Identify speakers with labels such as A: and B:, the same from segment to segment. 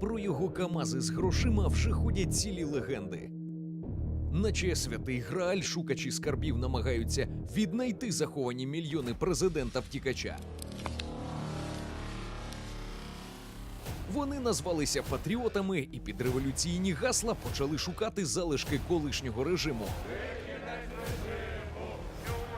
A: Про його камази з грошима вже ходять цілі легенди. Наче святий Грааль шукачі скарбів намагаються віднайти заховані мільйони президента втікача. Вони назвалися патріотами і під революційні гасла почали шукати залишки колишнього режиму.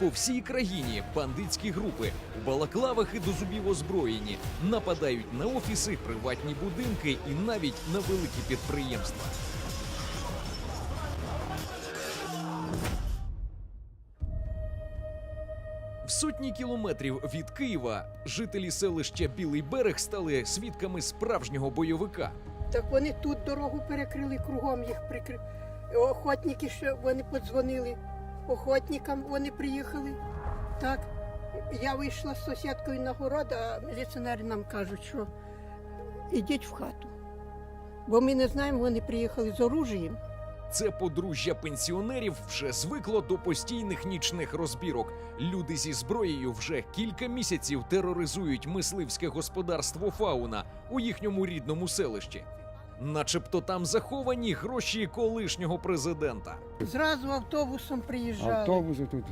A: По всій країні бандитські групи у балаклавах і до зубів озброєні нападають на офіси, приватні будинки і навіть на великі підприємства. В сотні кілометрів від Києва жителі селища Білий берег стали свідками справжнього бойовика.
B: Так вони тут дорогу перекрили, кругом їх прикрили. Охотники ще вони подзвонили. Охотникам вони приїхали. Так, я вийшла з сусідкою на город, а міліціонери нам кажуть, що ідіть в хату. Бо ми не знаємо, вони приїхали з оружієм.
A: Це подружжя пенсіонерів вже звикло до постійних нічних розбірок. Люди зі зброєю вже кілька місяців тероризують мисливське господарство фауна у їхньому рідному селищі. Начебто там заховані гроші колишнього президента.
B: Зразу автобусом приїжджали.
C: Автобуси тут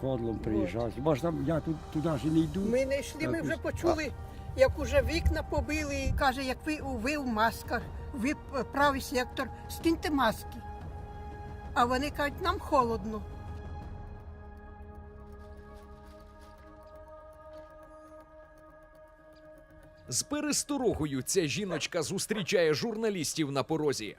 C: кодлом приїжджають. Можна я тут туди ж не йду.
B: Ми не йшли, ми вже почули, як уже вікна побили. Каже, як ви, ви в масках, ви правий сектор, скиньте маски. А вони кажуть, нам холодно.
A: З пересторогою ця жіночка зустрічає журналістів на порозі.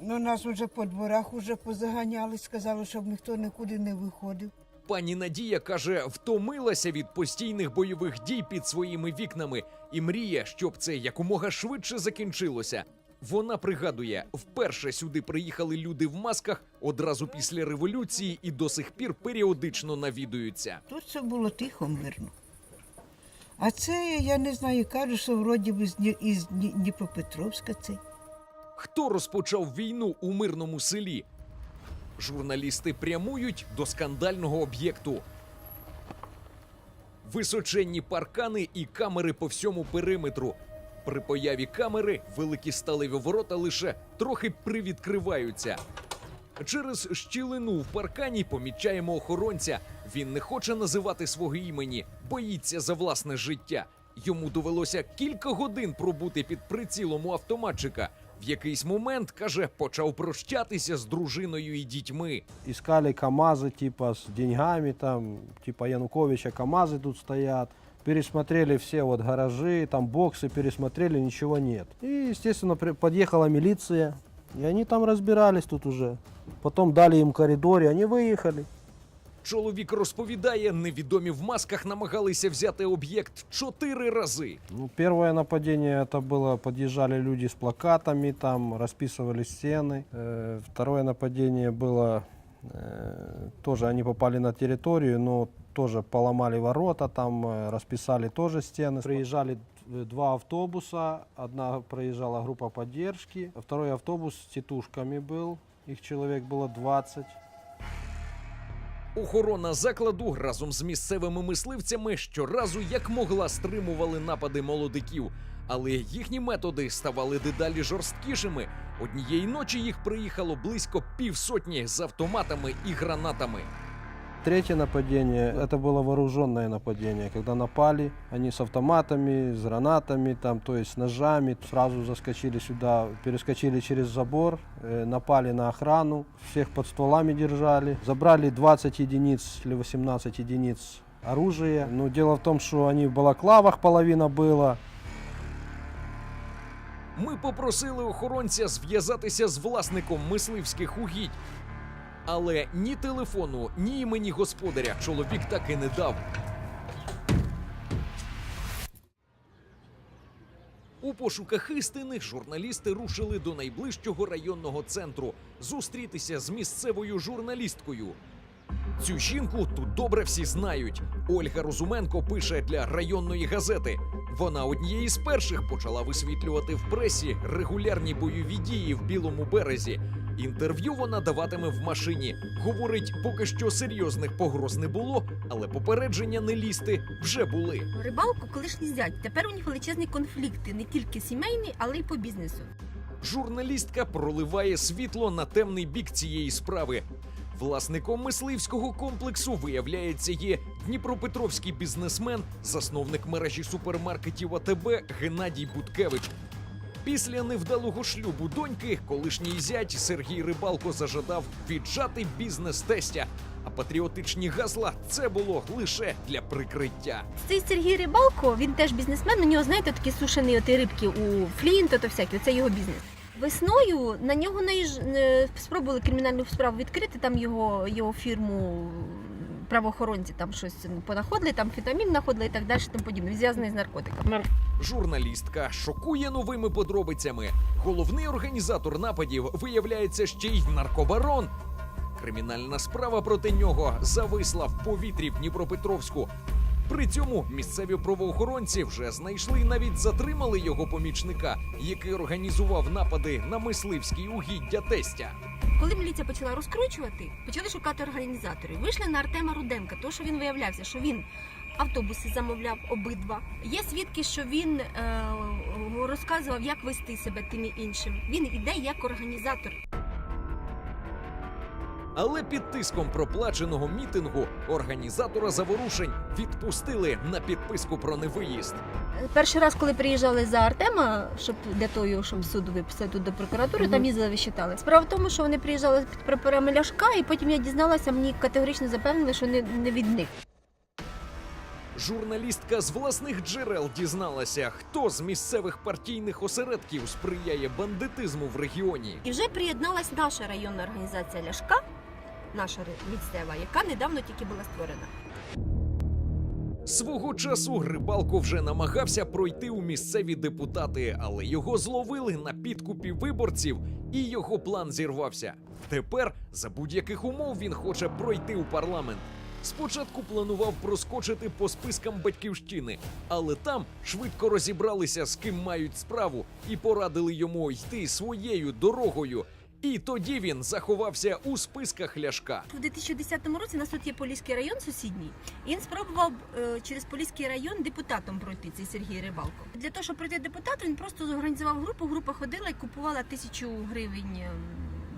D: Ну, нас уже по дворах уже позаганяли, сказали, щоб ніхто нікуди не виходив.
A: Пані Надія каже, втомилася від постійних бойових дій під своїми вікнами і мріє, щоб це якомога швидше закінчилося. Вона пригадує, вперше сюди приїхали люди в масках одразу після революції і до сих пір періодично навідуються.
D: Тут все було тихо, мирно. А це, я не знаю, кажуть, що вроді би з Дні- із Дні- Дніпропетровська це.
A: Хто розпочав війну у мирному селі? Журналісти прямують до скандального об'єкту. Височенні паркани і камери по всьому периметру. При появі камери великі сталеві ворота лише трохи привідкриваються. Через щілину в паркані помічаємо охоронця. Він не хоче називати свого імені, боїться за власне життя. Йому довелося кілька годин пробути під прицілом у автоматчика. В якийсь момент каже, почав прощатися з дружиною і дітьми.
E: искали КАМАЗы типа с деньгами, там типа Януковича КАМАЗы тут стоят. Пересмотрели все вот гаражи, там боксы пересмотрели, ничего нет. И, естественно, при- подъехала милиция, и они там разбирались тут уже. Потом дали им коридор, и они выехали.
A: Чоловік розповідає, невідомі в масках намагалися взяти об'єкт чотири рази.
E: Ну, первое нападение это было, подъезжали люди с плакатами, там расписывали стены. Э, второе нападение было, э, тоже они попали на территорию, но тоже поломали ворота, там э, расписали тоже стены. Приезжали д- два автобуса, одна проезжала группа поддержки, а второй автобус с тетушками был, их человек было 20.
A: Охорона закладу разом з місцевими мисливцями щоразу як могла стримували напади молодиків, але їхні методи ставали дедалі жорсткішими. Однієї ночі їх приїхало близько півсотні з автоматами і гранатами.
E: Третье нападение, это было вооруженное нападение, когда напали, они с автоматами, с гранатами, там, то есть с ножами, сразу заскочили сюда, перескочили через забор, э, напали на охрану, всех под стволами держали, забрали 20 единиц или 18 единиц оружия. Но дело в том, что они в балаклавах половина была,
A: Ми попросили охоронця зв'язатися з власником мисливських угідь. але ні телефону, ні імені господаря чоловік так і не дав. У пошуках істини журналісти рушили до найближчого районного центру зустрітися з місцевою журналісткою. Цю жінку тут добре всі знають. Ольга Розуменко пише для районної газети. Вона однією з перших почала висвітлювати в пресі регулярні бойові дії в білому березі. Інтерв'ю вона даватиме в машині. Говорить, поки що серйозних погроз не було, але попередження не лізти вже були.
F: Рибалку колишній зять. Тепер у них величезні конфлікти, не тільки сімейні, але й по бізнесу.
A: Журналістка проливає світло на темний бік цієї справи. Власником мисливського комплексу виявляється є дніпропетровський бізнесмен, засновник мережі супермаркетів АТБ Геннадій Буткевич. Після невдалого шлюбу доньки колишній зять Сергій Рибалко зажадав віджати бізнес тестя. А патріотичні гасла це було лише для прикриття.
F: Цей Сергій Рибалко, він теж бізнесмен. У нього, знаєте, такі сушені оті рибки у Флінт, то всякі, це його бізнес. Весною на нього наїж... е, спробували кримінальну справу відкрити, там його, його фірму правоохоронці там щось понаходили, там фетамін знаходили і так далі, тому подібне, зв'язаний з наркотиками.
A: Журналістка шокує новими подробицями. Головний організатор нападів виявляється ще й наркобарон. Кримінальна справа проти нього зависла в повітрі в Дніпропетровську. При цьому місцеві правоохоронці вже знайшли і навіть затримали його помічника, який організував напади на мисливські угіддя тестя.
F: Коли міліція почала розкручувати, почали шукати організаторів. Вийшли на Артема Руденка, тому що він виявлявся, що він автобуси замовляв обидва. Є свідки, що він е, розказував, як вести себе тим і іншим. Він іде як організатор.
A: Але під тиском проплаченого мітингу організатора заворушень відпустили на підписку про невиїзд.
F: Перший раз, коли приїжджали за Артема, щоб для того, щоб суд виписати тут до прокуратури, там їздили вищитали. Справа в тому, що вони приїжджали під прапорами Ляшка, і потім я дізналася, мені категорично запевнили, що не, не від них.
A: Журналістка з власних джерел дізналася, хто з місцевих партійних осередків сприяє бандитизму в регіоні.
F: І вже приєдналась наша районна організація Ляшка, наша місцева, яка недавно тільки була створена.
A: Свого часу Рибалко вже намагався пройти у місцеві депутати, але його зловили на підкупі виборців, і його план зірвався. Тепер за будь-яких умов він хоче пройти у парламент. Спочатку планував проскочити по спискам батьківщини, але там швидко розібралися, з ким мають справу, і порадили йому йти своєю дорогою. І тоді він заховався у списках ляшка.
F: У 2010 році нас тут є Поліський район сусідній. І він спробував е, через Поліський район депутатом пройти цей Сергій Рибалко. Для того, щоб пройти депутатом, він просто зорганізував групу. Група ходила і купувала тисячу гривень. ем,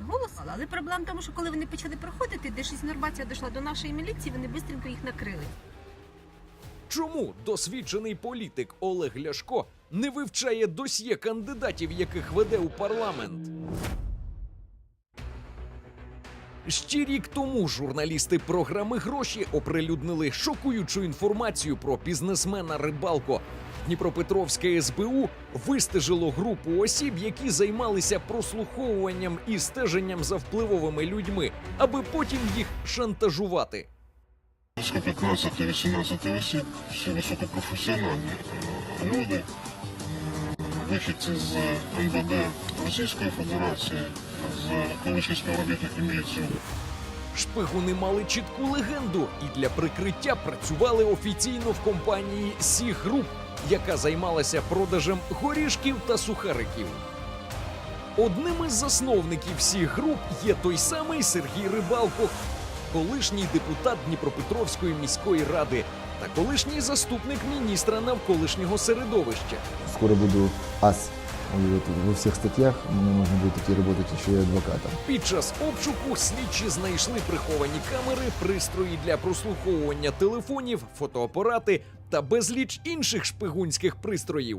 F: Голос, але проблема в тому, що коли вони почали проходити, де щось інформація дійшла до нашої міліції, вони швидко їх накрили.
A: Чому досвідчений політик Олег Ляшко не вивчає досьє кандидатів, яких веде у парламент? Ще рік тому журналісти програми гроші оприлюднили шокуючу інформацію про бізнесмена Рибалко. Дніпропетровське СБУ вистежило групу осіб, які займалися прослуховуванням і стеженням за впливовими людьми, аби потім їх шантажувати.
G: Близько 15-18 осіб, всі високопрофесіональні е, люди, вихідці з МВД Російської Федерації, з колишніх співробітників міліції.
A: Шпигуни мали чітку легенду і для прикриття працювали офіційно в компанії Сі Груп, яка займалася продажем горішків та сухариків. Одним із засновників Сі Груп є той самий Сергій Рибалко, колишній депутат Дніпропетровської міської ради та колишній заступник міністра навколишнього середовища.
H: Скоро буду ас во всех статьях. Мне можно будет идти работать еще и адвокатом.
A: Під час обшуку слідчі знайшли приховані камери, пристрої для прослуховування телефонів, фотоапарати та безліч інших шпигунських пристроїв.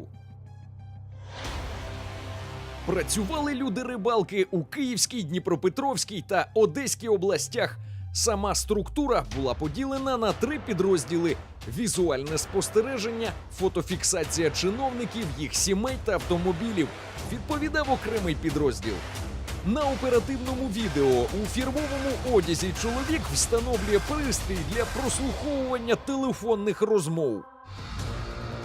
A: Працювали люди рибалки у Київській, Дніпропетровській та Одеській областях. Сама структура була поділена на три підрозділи: візуальне спостереження, фотофіксація чиновників, їх сімей та автомобілів. Відповідав окремий підрозділ. На оперативному відео у фірмовому одязі чоловік встановлює пристрій для прослуховування телефонних розмов.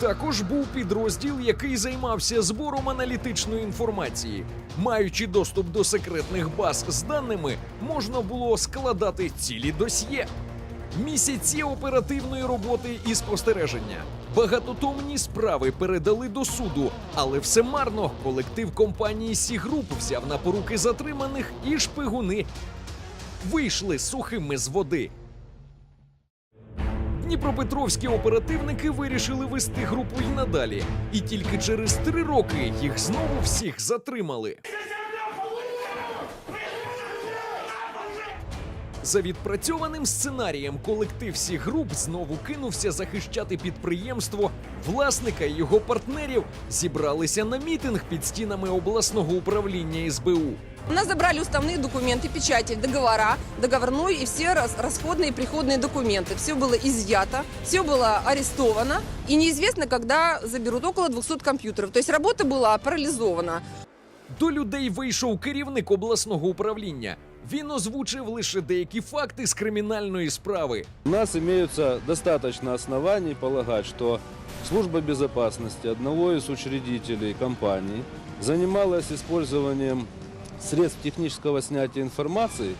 A: Також був підрозділ, який займався збором аналітичної інформації. Маючи доступ до секретних баз з даними, можна було складати цілі досьє. Місяці оперативної роботи і спостереження. Багатотомні справи передали до суду, але все марно. Колектив компанії Сігруп взяв на поруки затриманих і шпигуни вийшли сухими з води. Дніпропетровські оперативники вирішили вести групу й надалі, і тільки через три роки їх знову всіх затримали. За відпрацьованим сценарієм колектив всіх груп знову кинувся захищати підприємство. Власника і його партнерів зібралися на мітинг під стінами обласного управління СБУ.
I: У нас забрали уставные документы, печати, договора, договорной и все рас- расходные и приходные документы. Все было изъято, все было арестовано. И неизвестно, когда заберут около 200 компьютеров. То есть работа была парализована.
A: До людей вийшов керівник обласного управління. Він озвучив лише деякі факти з кримінальної справи.
J: У нас имеются достаточно оснований полагать, что служба безопасности одного из учредителей компании занималась использованием средств технического снятия информации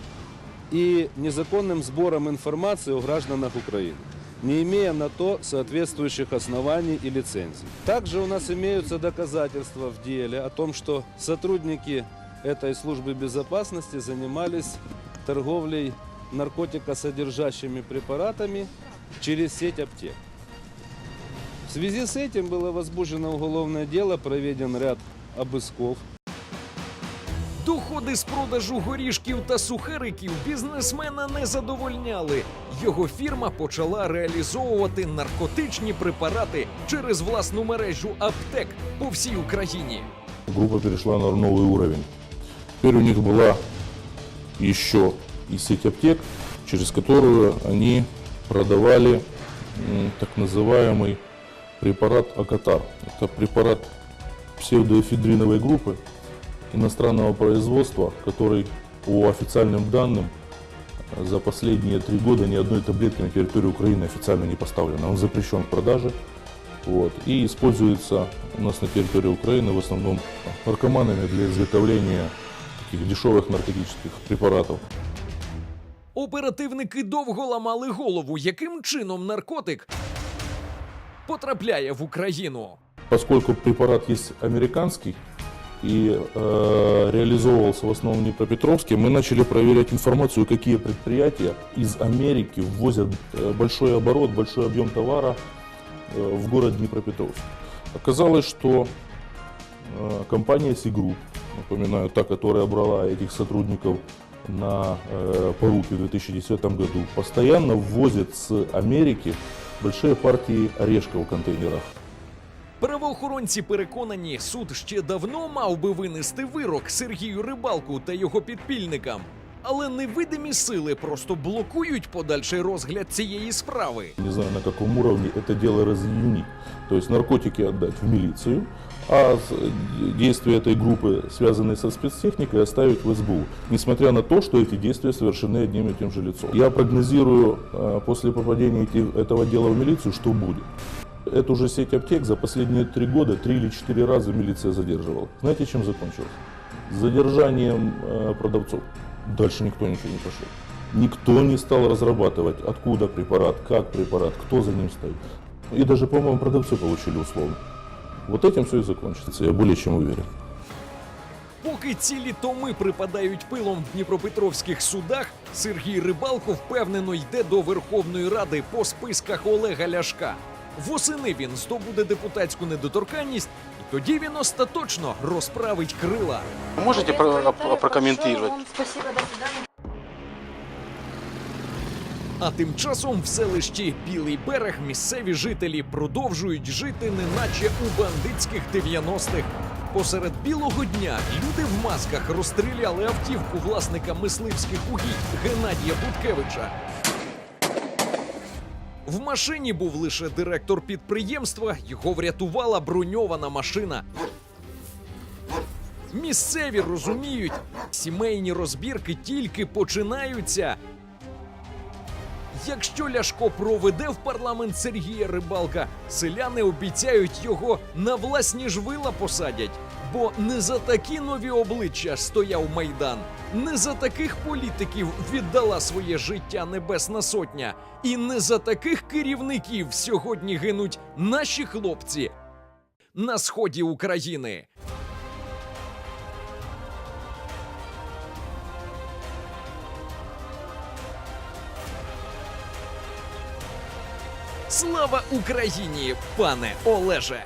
J: и незаконным сбором информации о гражданах Украины, не имея на то соответствующих оснований и лицензий. Также у нас имеются доказательства в деле о том, что сотрудники этой службы безопасности занимались торговлей наркотикосодержащими препаратами через сеть аптек. В связи с этим было возбуждено уголовное дело, проведен ряд обысков.
A: Доходи з продажу горішків та сухариків бізнесмена не задовольняли. Його фірма почала реалізовувати наркотичні препарати через власну мережу аптек по всій Україні.
G: Группа перешла на новый уровень. Теперь у них была еще и сеть аптек, через которую они продавали так называемый препарат Акатар. Это препарат псевдоэфедриновой группы иностранного производства, который по официальным данным за последние три года ни одной таблетки на территории Украины официально не поставлено. Он запрещен к продаже. Вот, и используется у нас на территории Украины в основном наркоманами для изготовления таких дешевых наркотических препаратов.
A: Оперативники довго ламали голову, яким чином наркотик потрапляє в Україну.
G: Поскольку препарат есть американский и э, реализовывался в основном в Днепропетровске, мы начали проверять информацию, какие предприятия из Америки ввозят э, большой оборот, большой объем товара э, в город Днепропетровск. Оказалось, что э, компания Сигру, напоминаю, та, которая брала этих сотрудников на э, поруки в 2010 году, постоянно ввозит с Америки большие партии орешков в контейнерах.
A: Правоохоронці переконані, суд ще давно мав би винести вирок Сергію Рибалку та його підпільникам. Але невидимі сили просто блокують подальший розгляд цієї справи.
G: Не знаю на каком уровне это дело разъединить. То есть наркотики отдать в милицию, а действия этой группы, связанные со спецтехникой, оставить в СБУ. Несмотря на то, что эти действия совершены одним и тем же лицом. Я прогнозирую э, после попадения этого дела в милицию, что будет. Эту же сеть аптек за последние три года три или четыре раза милиция задерживала. Знаете, чем закончилось? Задержанием э, продавцов. Дальше никто ничего не пошел. Никто не стал разрабатывать, откуда препарат, как препарат, кто за ним стоит. И даже, по-моему, продавцы получили условно. Вот этим все и закончится, я более чем уверен.
A: Поки цілі томи припадають пилом в дніпропетровських судах, Сергій Рибалко впевнено йде до Верховної Ради по списках Олега Ляшка. Восени він здобуде депутатську недоторканність, і тоді він остаточно розправить крила.
K: Можете про- прокомментировать?
A: А тим часом в селищі Білий берег місцеві жителі продовжують жити, неначе у бандитських 90-х. Посеред білого дня люди в масках розстріляли автівку власника мисливських угідь Геннадія Буткевича. В машині був лише директор підприємства, його врятувала броньована машина. Місцеві розуміють, сімейні розбірки тільки починаються. Якщо Ляшко проведе в парламент Сергія Рибалка, селяни обіцяють його на власні ж вила посадять. Бо не за такі нові обличчя стояв майдан, не за таких політиків віддала своє життя Небесна Сотня, і не за таких керівників сьогодні гинуть наші хлопці на сході України. Слава Україні, пане Олеже!